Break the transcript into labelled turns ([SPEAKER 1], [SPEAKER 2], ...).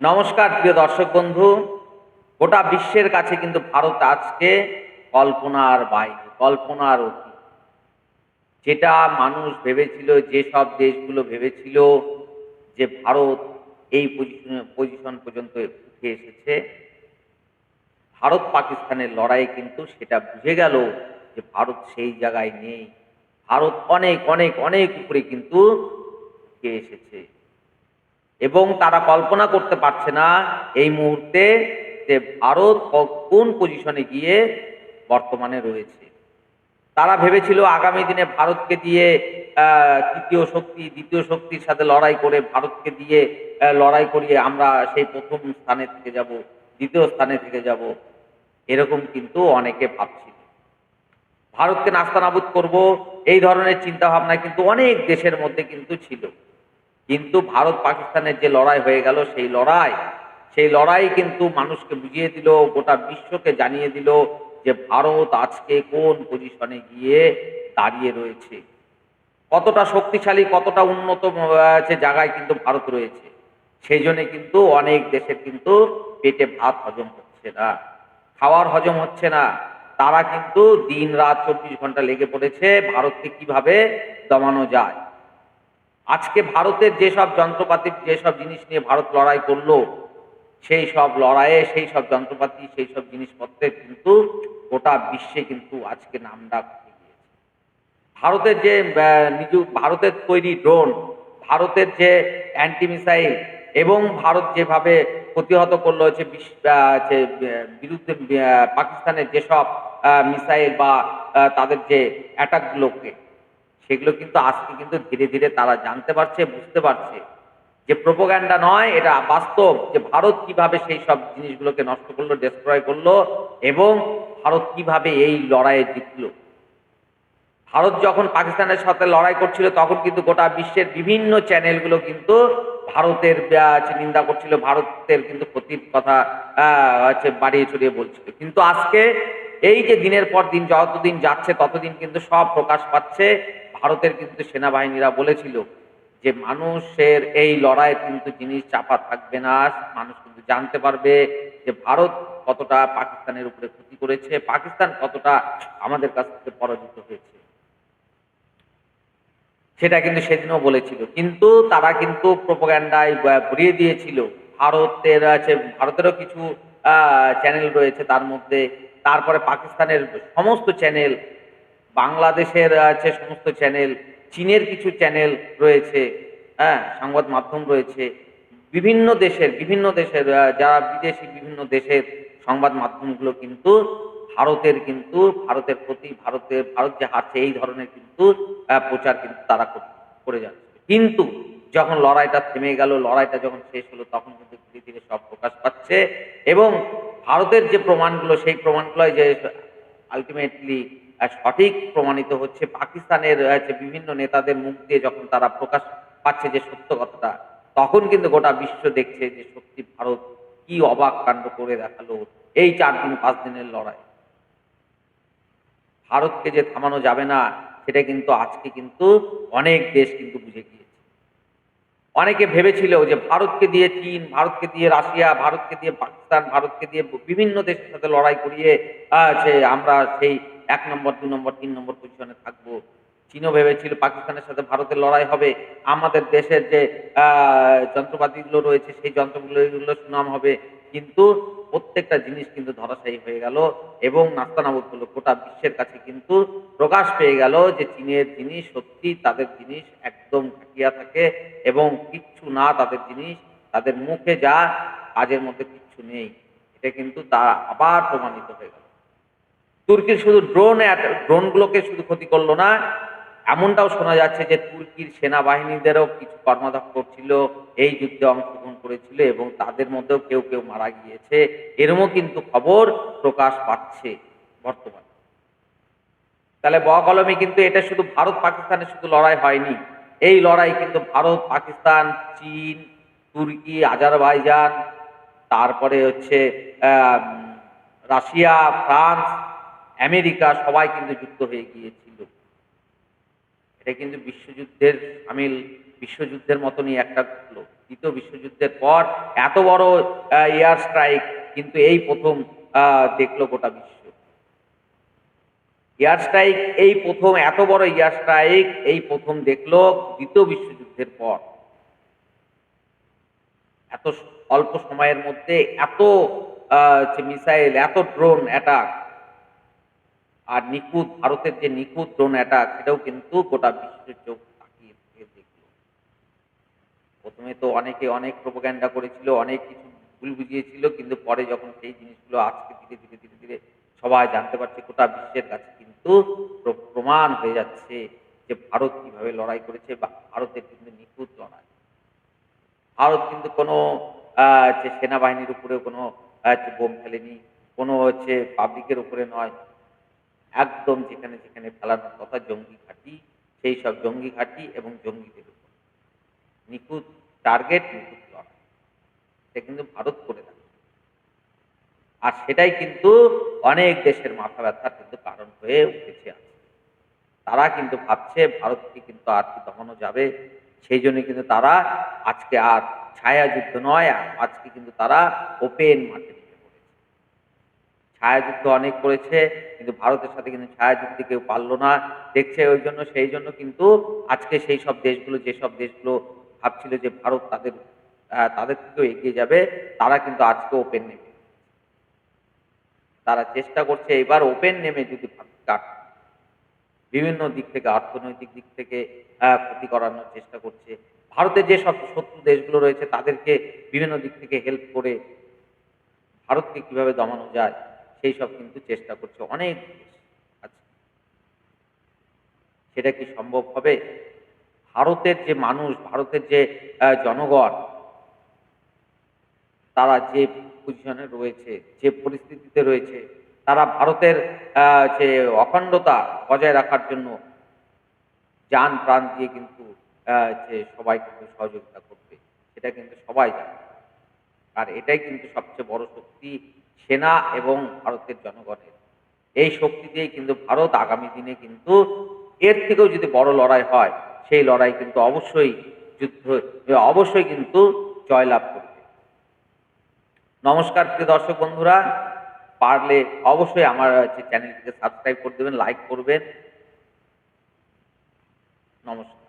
[SPEAKER 1] নমস্কার, প্রিয় দর্শক বন্ধু। গোটা বিশ্বের কাছে কিন্তু ভারত আজকে কল্পনার বাইরে, কল্পনার অতীত। যেটা মানুষ ভেবেছিল, যেসব দেশগুলো ভেবেছিল যে ভারত এই পজিশন পজিশন পর্যন্ত উঠে এসেছে ভারত পাকিস্তানের লড়াই কিন্তু সেটা বুঝে গেল যে ভারত সেই জায়গায় নেই। ভারত অনেক অনেক অনেক উপরে কিন্তু এসেছে। এবং তারা কল্পনা করতে পারছে না এই মুহূর্তে যে ভারত কোন পজিশনে গিয়ে বর্তমানে রয়েছে। তারা ভেবেছিল আগামী দিনে ভারতকে দিয়ে তৃতীয় শক্তি, দ্বিতীয় শক্তির সাথে লড়াই করে ভারতকে দিয়ে লড়াই করিয়ে আমরা সেই প্রথম স্থানে থেকে যাব, দ্বিতীয় স্থানে থেকে যাব, এরকম কিন্তু অনেকে ভাবছিল। ভারতকে নাস্তানাবুদ করব, এই ধরনের চিন্তা ভাবনা কিন্তু অনেক দেশের মধ্যে কিন্তু ছিল। কিন্তু ভারত পাকিস্তানের যে লড়াই হয়ে গেল, সেই লড়াই সেই লড়াই কিন্তু মানুষকে বুঝিয়ে দিল, গোটা বিশ্বকে জানিয়ে দিল যে ভারত আজকে কোন পজিশনে গিয়ে দাঁড়িয়ে রয়েছে। কতটা শক্তিশালী, কতটা উন্নত জায়গায় কিন্তু ভারত রয়েছে। সেই জন্য কিন্তু অনেক দেশের কিন্তু পেটে ভাত হজম হচ্ছে না, খাওয়ার হজম হচ্ছে না। তারা কিন্তু দিন রাত চব্বিশ ঘণ্টা লেগে পড়েছে, ভারতকে কীভাবে দমানো যায়? আজকে ভারতের যেসব যন্ত্রপাতি যেসব জিনিস নিয়ে ভারত লড়াই করল, সেই সব লড়াইয়ে সেই সব যন্ত্রপাতি, সেই সব জিনিসপত্রের কিন্তু গোটা বিশ্বে কিন্তু আজকে নাম ডাক ভারতের যে নিজ ভারতের তৈরি ড্রোন, ভারতের যে অ্যান্টি মিসাইল এবং ভারত যেভাবে প্রতিহত করল হচ্ছে বিরুদ্ধে পাকিস্তানের যেসব মিসাইল বা তাদের যে অ্যাটাকগুলোকে সেগুলো কিন্তু আজকে কিন্তু ধীরে ধীরে তারা জানতে পারছে, বুঝতে পারছে যে প্রোপোগ্যান্ডা নয়, এটা বাস্তব যে ভারত কীভাবে সেই সব জিনিসগুলোকে নষ্ট করল ডেস্ট্রয় করল এবং ভারত কীভাবে এই লড়াইয়ে জিতলো। ভারত যখন পাকিস্তানের সাথে লড়াই করছিল, তখন কিন্তু গোটা বিশ্বের বিভিন্ন চ্যানেলগুলো কিন্তু ভারতের নিন্দা করছিল, ভারতের কিন্তু ক্ষতির কথা হচ্ছে বাড়িয়ে ছড়িয়ে বলছিল। কিন্তু আজকে এই যে দিনের পর দিন, যতদিন যাচ্ছে, ততদিন কিন্তু সব প্রকাশ পাচ্ছে ভারতের কিন্তু সেনাবাহিনীরা বলেছিল যে মানুষের এই লড়াই কিন্তু জিনিস চাপা থাকবে না, মানুষ কিন্তু জানতে পারবে যে ভারত কতটা পাকিস্তানের উপরে ক্ষতি করেছে, পাকিস্তান কতটা আমাদের কাছ থেকে পরাজিত হয়েছে। সেটা কিন্তু সেদিনও বলেছিল। কিন্তু তারা কিন্তু প্রোপাগ্যান্ডায় ভরিয়ে দিয়েছিল। ভারতের আছে, ভারতেরও কিছু চ্যানেল রয়েছে তার মধ্যে। তারপরে পাকিস্তানের সমস্ত চ্যানেল বাংলাদেশের আছে সমস্ত চ্যানেল চীনের কিছু চ্যানেল রয়েছে হ্যাঁ সংবাদ মাধ্যম রয়েছে, বিভিন্ন দেশের বিভিন্ন দেশের যারা বিদেশি বিভিন্ন দেশের সংবাদ মাধ্যমগুলো কিন্তু ভারতের কিন্তু, ভারতের প্রতি, ভারতের, ভারত যে হারছে, এই ধরনের কিন্তু প্রচার কিন্তু তারা করে যাচ্ছে। কিন্তু যখন লড়াইটা থেমে গেল, লড়াইটা যখন শেষ হলো, তখন কিন্তু ধীরে ধীরে সব প্রকাশ পাচ্ছে এবং ভারতের যে প্রমাণগুলো, সেই প্রমাণগুলো যে আলটিমেটলি সঠিক প্রমাণিত হচ্ছে পাকিস্তানের যে বিভিন্ন নেতাদের মুখ দিয়ে যখন তারা প্রকাশ পাচ্ছে যে সত্য কথাটা, তখন কিন্তু গোটা বিশ্ব দেখছে যে সত্যি ভারত কি অবাক কাণ্ড করে দেখাল। এই চার দিন, পাঁচ দিনের লড়াই। ভারতকে যে থামানো যাবে না, সেটা কিন্তু আজকে কিন্তু অনেক দেশ কিন্তু বুঝে গিয়েছে। অনেকে ভেবেছিল যে ভারতকে দিয়ে চীন, ভারতকে দিয়ে রাশিয়া, ভারতকে দিয়ে পাকিস্তান, ভারতকে দিয়ে বিভিন্ন দেশের সাথে লড়াই করিয়ে আমরা সেই এক নম্বর, দু নম্বর, তিন নম্বর পজিশনে থাকব। চীনও ভেবেছিল পাকিস্তানের সাথে ভারতের লড়াই হবে। আমাদের দেশের যে যন্ত্রপাতিগুলো রয়েছে, সেই যন্ত্রগুলো সুনাম হবে। কিন্তু প্রত্যেকটা জিনিস কিন্তু ধরাশায়ী হয়ে গেল এবং নাস্তানাবুদ হলো গোটা বিশ্বের কাছে কিন্তু প্রকাশ পেয়ে গেল যে চীনের জিনিস সত্যি তাদের জিনিস একদম ঘাটিয়া থাকে এবং কিচ্ছু না তাদের জিনিস, তাদের মুখে যা, কাজের মধ্যে কিচ্ছু নেই। এটা কিন্তু তা আবার প্রমাণিত হয়ে গেল। তুর্কির শুধু ড্রোন ড্রোনগুলোকে শুধু ক্ষতি করল না, এমনটাও শোনা যাচ্ছে যে তুর্কির সেনাবাহিনীদেরও কিছু কর্মদক্ষ ছিল, এই যুদ্ধে অংশগ্রহণ করেছিল এবং তাদের মধ্যেও কেউ কেউ মারা গিয়েছে। এরমও কিন্তু খবর প্রকাশ পাচ্ছে বর্তমানে। তাহলে বকলমে কিন্তু এটা শুধু ভারত পাকিস্তানের শুধু লড়াই হয়নি, এই লড়াই কিন্তু ভারত, পাকিস্তান, চীন, তুর্কি, আজারবাইজান, তারপরে হচ্ছে রাশিয়া, ফ্রান্স আমেরিকা সবাই কিন্তু যুক্ত হয়ে গিয়েছিল। এটা কিন্তু বিশ্বযুদ্ধের সামিল, বিশ্বযুদ্ধের মতনই একটা ঘটলো। দ্বিতীয় বিশ্বযুদ্ধের পর এত বড় এয়ার স্ট্রাইক কিন্তু এই প্রথম দেখল গোটা বিশ্ব। এয়ার স্ট্রাইক এই প্রথম, এত বড় এয়ার স্ট্রাইক এই প্রথম দেখল দ্বিতীয় বিশ্বযুদ্ধের পর। এত অল্প সময়ের মধ্যে এত মিসাইল এত ড্রোন অ্যাটাক আর নিখুঁত, ভারতের যে নিখুঁত ড্রোন অ্যাটাক সেটাও কিন্তু গোটা বিশ্বের চোখ তাকিয়ে দেখল। প্রথমে তো অনেকে অনেক প্রোপাগ্যান্ডা করেছিল, অনেক কিছু ভুল বুঝিয়েছিল, কিন্তু পরে যখন সেই জিনিসগুলো আজকে ধীরে ধীরে ধীরে ধীরে সবাই জানতে পারছে, গোটা বিশ্বের কাছে কিন্তু প্রমাণ হয়ে যাচ্ছে যে ভারত কীভাবে লড়াই করেছে বা ভারতের কিন্তু নিখুঁত লড়াই। ভারত কিন্তু কোনো যে সেনাবাহিনীর উপরে কোনো হচ্ছে বোম ফেলেনি, কোনো হচ্ছে পাবলিকের উপরে নয় একদম যেখানে যেখানে ফেলানোর কথা, জঙ্গি ঘাঁটি, সেই সব জঙ্গি ঘাঁটি এবং জঙ্গিদের উপর। নিখুঁত টার্গেট নিখুঁত লড়াই কিন্তু ভারত করে দেয় আর সেটাই কিন্তু অনেক দেশের মাথা ব্যথার কিন্তু কারণ হয়ে উঠেছে তারা কিন্তু ভাবছে ভারতকে কিন্তু আর কি দমানো যাবে। সেই জন্য কিন্তু তারা আজকে আর ছায়া যুদ্ধ নয়, আজকে কিন্তু তারা ওপেন মাঠে নেমে পড়েছে ছায়া যুদ্ধ অনেক করেছে, কিন্তু ভারতের সাথে কিন্তু ছায়া যুদ্ধে কেউ পারল না। দেখছে ওই জন্য, সেই জন্য কিন্তু আজকে সেই সব দেশগুলো যেসব দেশগুলো ভাবছিল যে ভারত তাদের তাদের থেকেও এগিয়ে যাবে, তারা কিন্তু আজকে ওপেন নেমে। তারা চেষ্টা করছে এবার ওপেন নেমে যদি ভারত কাট বিভিন্ন দিক থেকে, অর্থনৈতিক দিক থেকে ক্ষতি করানোর চেষ্টা করছে। ভারতের যে সব শত্রু দেশগুলো রয়েছে, তাদেরকে বিভিন্ন দিক থেকে হেল্প করে ভারতকে কীভাবে দমানো যায় সেই সব কিন্তু চেষ্টা করছে অনেক আছে সেটা কি সম্ভব হবে? ভারতের যে মানুষ, ভারতের যে জনগণ, তারা যে পজিশনে রয়েছে, যে পরিস্থিতিতে রয়েছে, তারা ভারতের যে অখণ্ডতা বজায় রাখার জন্য যান প্রাণ দিয়ে কিন্তু যে সবাই কিন্তু সহযোগিতা করবে, সেটা কিন্তু সবাই জানে। আর এটাই কিন্তু সবচেয়ে বড় শক্তি সেনা এবং ভারতের জনগণের। এই শক্তি দিয়েই কিন্তু ভারত আগামী দিনে কিন্তু এর থেকেও যদি বড় লড়াই হয়, সেই লড়াই কিন্তু অবশ্যই যুদ্ধ, অবশ্যই কিন্তু জয়লাভ করবে। নমস্কার প্রিয় দর্শক বন্ধুরা, পারলে অবশ্যই আমার চ্যানেলটিকে সাবস্ক্রাইব করে দেবেন, লাইক করবেন। নমস্কার।